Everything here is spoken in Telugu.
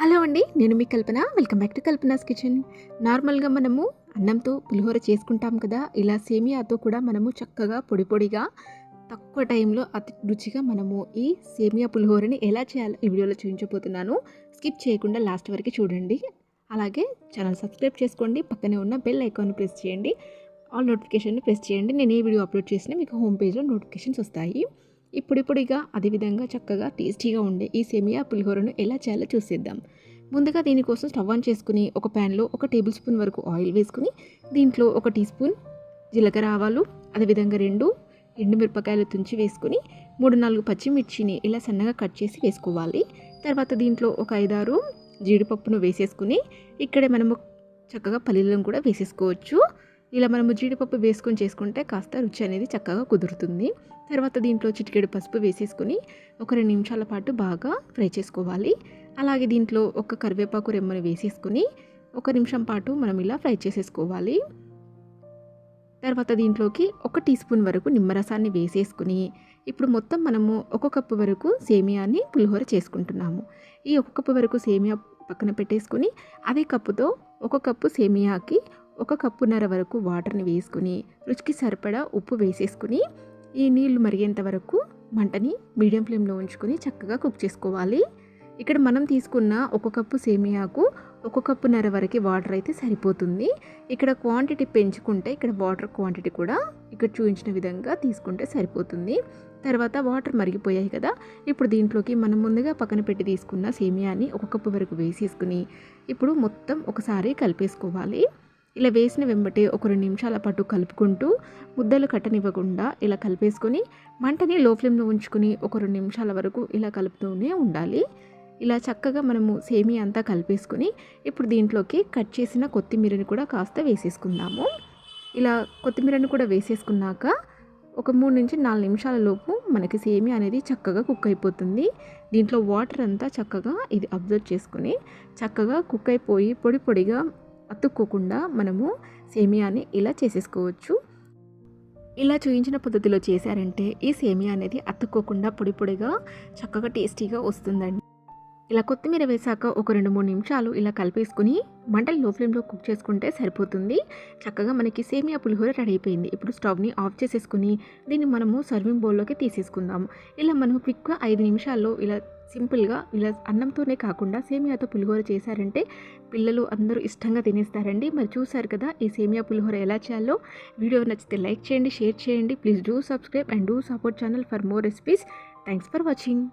హలో అండి నేను మీ Kalpana. Welcome back to Kalpana's kitchen. నార్మల్గా మనము అన్నంతో పులిహోర చేసుకుంటాం కదా ఇలా సేమియాతో కూడా మనము చక్కగా పొడి పొడిగా తక్కువ టైంలో అతి రుచిగా మనము ఈ సేమియా పులిహోరని ఎలా చేయాలో ఈ వీడియోలో చూపించబోతున్నాను. స్కిప్ చేయకుండా లాస్ట్ వరకు చూడండి. అలాగే ఛానల్ సబ్స్క్రైబ్ చేసుకోండి పక్కనే ఉన్న బెల్ ఐకాన్ ప్రెస్ చేయండి. ఆల్ నోటిఫికేషన్ ప్రెస్ చేయండి. నేను ఏ వీడియో అప్లోడ్ చేసినా మీకు హోమ్ పేజ్లో నోటిఫికేషన్స్ వస్తాయి. ఇప్పుడిప్పుడిగా అదేవిధంగా చక్కగా టేస్టీగా ఉండే ఈ సేమియా పులిహోరను ఎలా చేయాలో చూసేద్దాం. ముందుగా దీనికోసం స్టవ్ ఆన్ చేసుకుని ఒక ప్యాన్లో ఒక టేబుల్ స్పూన్ వరకు ఆయిల్ వేసుకుని దీంట్లో ఒక టీ స్పూన్ జీలకర్ర ఆవాలు అదేవిధంగా రెండు ఎండుమిరపకాయలు తుంచి వేసుకుని మూడు నాలుగు పచ్చిమిర్చిని ఇలా సన్నగా కట్ చేసి వేసుకోవాలి. తర్వాత దీంట్లో ఒక ఐదారు జీడిపప్పును వేసేసుకుని ఇక్కడే మనము చక్కగా పల్లీలను కూడా వేసేసుకోవచ్చు. ఇలా మనము జీడిపప్పు వేసుకొని చేసుకుంటే కాస్త రుచి అనేది చక్కగా కుదురుతుంది. తర్వాత దీంట్లో చిటికెడు పసుపు వేసేసుకుని ఒక రెండు నిమిషాల పాటు బాగా ఫ్రై చేసుకోవాలి. అలాగే దీంట్లో ఒక కరివేపాకు రెమ్మని వేసేసుకుని ఒక నిమిషం పాటు మనం ఇలా ఫ్రై చేసేసుకోవాలి. తర్వాత దీంట్లోకి ఒక టీ స్పూన్ వరకు నిమ్మరసాన్ని వేసేసుకుని ఇప్పుడు మొత్తం మనము ఒక కప్పు వరకు సేమియాని పులిహోర చేసుకుంటున్నాము. ఈ ఒక కప్పు వరకు సేమియా పక్కన పెట్టేసుకుని అదే కప్పుతో ఒక కప్పు సేమియాకి ఒక కప్పున్నర వరకు వాటర్ని వేసుకుని రుచికి సరిపడా ఉప్పు వేసేసుకుని ఈ నీళ్ళు మరిగేంత వరకు మంటని మీడియం ఫ్లేమ్లో ఉంచుకొని చక్కగా కుక్ చేసుకోవాలి. ఇక్కడ మనం తీసుకున్న ఒక కప్పు సేమియాకు ఒక కప్పున్నర వరకు వాటర్ అయితే సరిపోతుంది. ఇక్కడ క్వాంటిటీ పెంచుకుంటే ఇక్కడ వాటర్ క్వాంటిటీ కూడా ఇక్కడ చూపించిన విధంగా తీసుకుంటే సరిపోతుంది. తర్వాత వాటర్ మరిగిపోయాయి కదా ఇప్పుడు దీంట్లోకి మనం ముందుగా పక్కన పెట్టి తీసుకున్న సేమియాని ఒక కప్పు వరకు వేసేసుకుని ఇప్పుడు మొత్తం ఒకసారి కలిపేసుకోవాలి. ఇలా వేసిన వెంబటే ఒక రెండు నిమిషాల పాటు కలుపుకుంటూ ముద్దలు కట్టనివ్వకుండా ఇలా కలిపేసుకొని మంటని లో ఫ్లేమ్లో ఉంచుకొని ఒక రెండు నిమిషాల వరకు ఇలా కలుపుతూనే ఉండాలి. ఇలా చక్కగా మనము సేమి అంతా కలిపేసుకొని ఇప్పుడు దీంట్లోకి కట్ చేసిన కొత్తిమీరని కూడా కాస్త వేసేసుకుందాము. ఇలా కొత్తిమీరని కూడా వేసేసుకున్నాక ఒక మూడు నుంచి నాలుగు నిమిషాల లోపు మనకి సేమి అనేది చక్కగా కుక్ అయిపోతుంది. దీంట్లో వాటర్ అంతా చక్కగా ఇది అబ్జర్వ్ చేసుకుని చక్కగా కుక్ అయిపోయి పొడి పొడిగా అతుక్కోకుండా మనము సేమియాని ఇలా చేసేసుకోవచ్చు. ఇలా చూయించిన పద్ధతిలో చేశారంటే ఈ సేమియా అనేది అతుక్కోకుండా పొడి పొడిగా చక్కగా టేస్టీగా వస్తుందండి. ఇలా కొత్తిమీర వేసాక ఒక రెండు మూడు నిమిషాలు ఇలా కలిపేసుకుని మంటలు లో ఫ్లేమ్లో కుక్ చేసుకుంటే సరిపోతుంది. చక్కగా మనకి సేమియా పులిహోర రెడీ అయిపోయింది. ఇప్పుడు స్టవ్ని ఆఫ్ చేసేసుకుని దీన్ని మనము సర్వింగ్ బౌల్లోకి తీసేసుకుందాము ఇలా మనము క్విక్గా ఐదు నిమిషాల్లో ఇలా సింపుల్గా ఇలా అన్నంతోనే కాకుండా సేమియాతో పులిహోర చేశారంటే పిల్లలు అందరూ ఇష్టంగా తినేస్తారండి. మరి చూసారు కదా ఈ సేమియా పులిహోర ఎలా చేయాలో? వీడియో నచ్చితే లైక్ చేయండి షేర్ చేయండి. Please do subscribe and do support channel for more recipes. Thanks for watching.